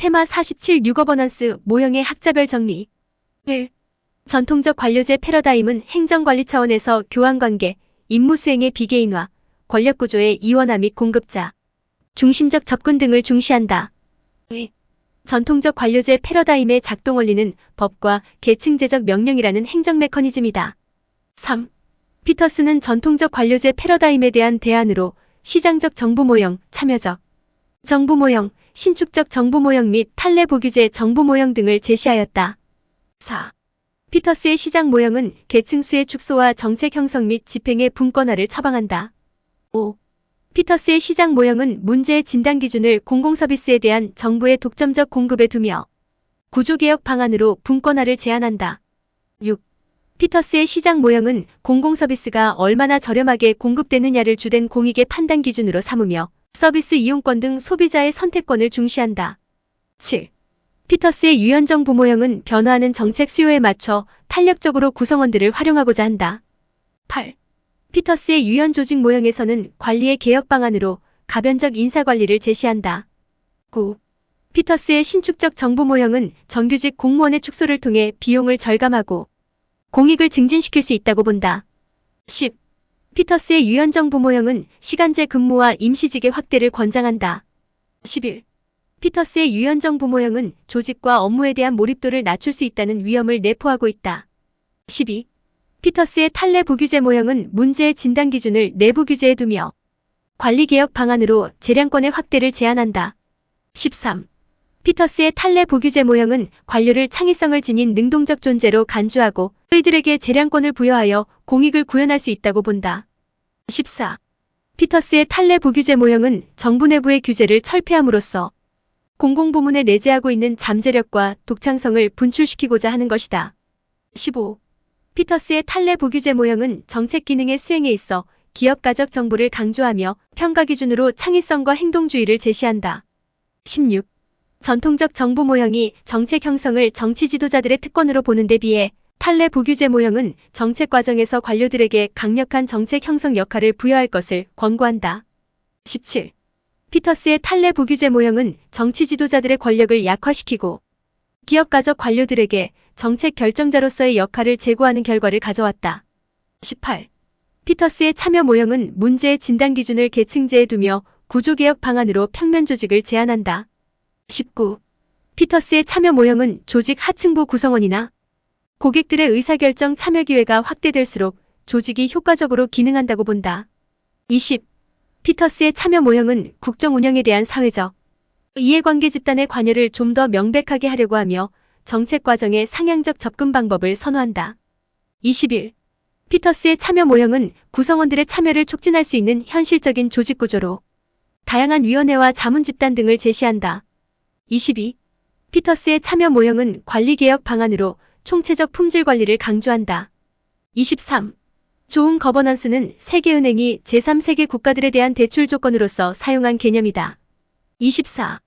테마 47 뉴거버넌스 모형의 학자별 정리 1. 전통적 관료제 패러다임은 행정관리 차원에서 교환관계, 임무수행의 비개인화, 권력구조의 이원화 및 공급자, 중심적 접근 등을 중시한다. 2. 전통적 관료제 패러다임의 작동 원리는 법과 계층제적 명령이라는 행정 메커니즘이다. 3. 피터스는 전통적 관료제 패러다임에 대한 대안으로 시장적 정부 모형, 참여적 정부 모형, 신축적 정부 모형 및 판례 보규제 정부 모형 등을 제시하였다. 4. 피터스의 시장 모형은 계층수의 축소와 정책 형성 및 집행의 분권화를 처방한다. 5. 피터스의 시장 모형은 문제의 진단 기준을 공공서비스에 대한 정부의 독점적 공급에 두며 구조개혁 방안으로 분권화를 제한한다. 6. 피터스의 시장 모형은 공공서비스가 얼마나 저렴하게 공급되느냐를 주된 공익의 판단 기준으로 삼으며 서비스 이용권 등 소비자의 선택권을 중시한다. 7. 피터스의 유연정 부 모형은 변화하는 정책 수요에 맞춰 탄력적으로 구성원들을 활용하고자 한다. 8. 피터스의 유연 조직 모형에서는 관리의 개혁 방안으로 가변적 인사 관리를 제시한다. 9. 피터스의 신축적 정부 모형은 정규직 공무원의 축소를 통해 비용을 절감하고 공익을 증진시킬 수 있다고 본다. 10. 피터스의 유연 정 부 모형은 시간제 근무와 임시직의 확대를 권장한다. 11. 피터스의 유연 정 부 모형은 조직과 업무에 대한 몰입도를 낮출 수 있다는 위험을 내포하고 있다. 12. 피터스의 탈레 부규제 모형은 문제의 진단 기준을 내부 규제에 두며 관리개혁 방안으로 재량권의 확대를 제한한다. 13. 피터스의 탈레 부규제 모형은 관료를 창의성을 지닌 능동적 존재로 간주하고 의들에게 재량권을 부여하여 공익을 구현할 수 있다고 본다. 14. 피터스의 탈레 부규제 모형은 정부 내부의 규제를 철폐함으로써 공공부문에 내재하고 있는 잠재력과 독창성을 분출시키고자 하는 것이다. 15. 피터스의 탈레 보규제 모형은 정책 기능의 수행에 있어 기업가적 정보를 강조하며 평가 기준으로 창의성과 행동주의를 제시한다. 16. 전통적 정부 모형이 정책 형성을 정치 지도자들의 특권으로 보는 데 비해 탈레 보규제 모형은 정책 과정에서 관료들에게 강력한 정책 형성 역할을 부여할 것을 권고한다. 17. 피터스의 탈레 보규제 모형은 정치 지도자들의 권력을 약화시키고 기업가적 관료들에게 정책 결정자로서의 역할을 제고하는 결과를 가져왔다. 18. 피터스의 참여 모형은 문제의 진단 기준을 계층제에 두며 구조개혁 방안으로 평면 조직을 제안한다. 19. 피터스의 참여 모형은 조직 하층부 구성원이나 고객들의 의사결정 참여 기회가 확대될수록 조직이 효과적으로 기능한다고 본다. 20. 피터스의 참여 모형은 국정 운영에 대한 사회적 이해관계 집단의 관여를 좀 더 명백하게 하려고 하며 정책 과정의 상향적 접근 방법을 선호한다. 21. 피터스의 참여 모형은 구성원들의 참여를 촉진할 수 있는 현실적인 조직 구조로 다양한 위원회와 자문 집단 등을 제시한다. 22. 피터스의 참여 모형은 관리개혁 방안으로 총체적 품질 관리를 강조한다. 23. 좋은 거버넌스는 세계은행이 제3세계 국가들에 대한 대출 조건으로서 사용한 개념이다. 24.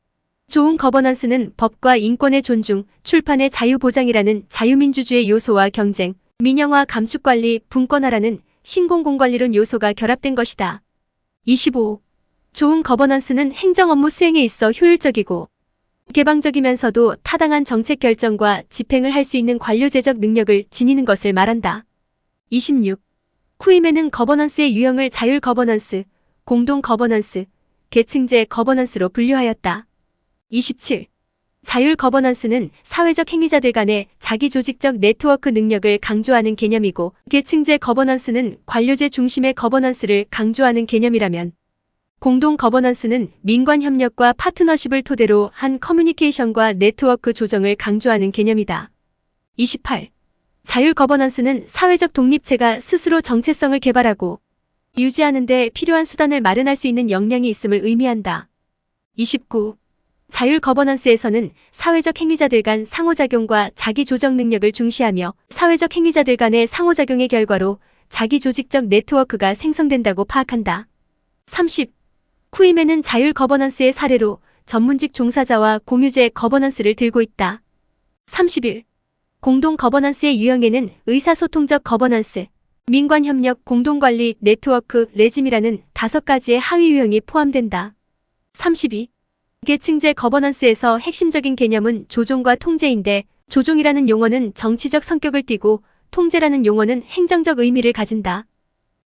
좋은 거버넌스는 법과 인권의 존중, 출판의 자유 보장이라는 자유민주주의 요소와 경쟁, 민영화 감축관리, 분권화라는 신공공관리론 요소가 결합된 것이다. 25. 좋은 거버넌스는 행정 업무 수행에 있어 효율적이고 개방적이면서도 타당한 정책 결정과 집행을 할 수 있는 관료제적 능력을 지니는 것을 말한다. 26. 쿠임에는 거버넌스의 유형을 자율 거버넌스, 공동 거버넌스, 계층제 거버넌스로 분류하였다. 27. 자율 거버넌스는 사회적 행위자들 간의 자기 조직적 네트워크 능력을 강조하는 개념이고 계층제 거버넌스는 관료제 중심의 거버넌스를 강조하는 개념이라면 공동 거버넌스는 민관 협력과 파트너십을 토대로 한 커뮤니케이션과 네트워크 조정을 강조하는 개념이다. 28. 자율 거버넌스는 사회적 독립체가 스스로 정체성을 개발하고 유지하는 데 필요한 수단을 마련할 수 있는 역량이 있음을 의미한다. 29. 자율 거버넌스에서는 사회적 행위자들 간 상호작용과 자기 조정 능력을 중시하며 사회적 행위자들 간의 상호작용의 결과로 자기 조직적 네트워크가 생성된다고 파악한다. 30. 쿠임에는 자율 거버넌스의 사례로 전문직 종사자와 공유제 거버넌스를 들고 있다. 31. 공동 거버넌스의 유형에는 의사소통적 거버넌스, 민관협력 공동관리 네트워크 레짐이라는 다섯 가지의 하위 유형이 포함된다. 32. 계층제 거버넌스에서 핵심적인 개념은 조종과 통제인데 조종이라는 용어는 정치적 성격을 띠고 통제라는 용어는 행정적 의미를 가진다.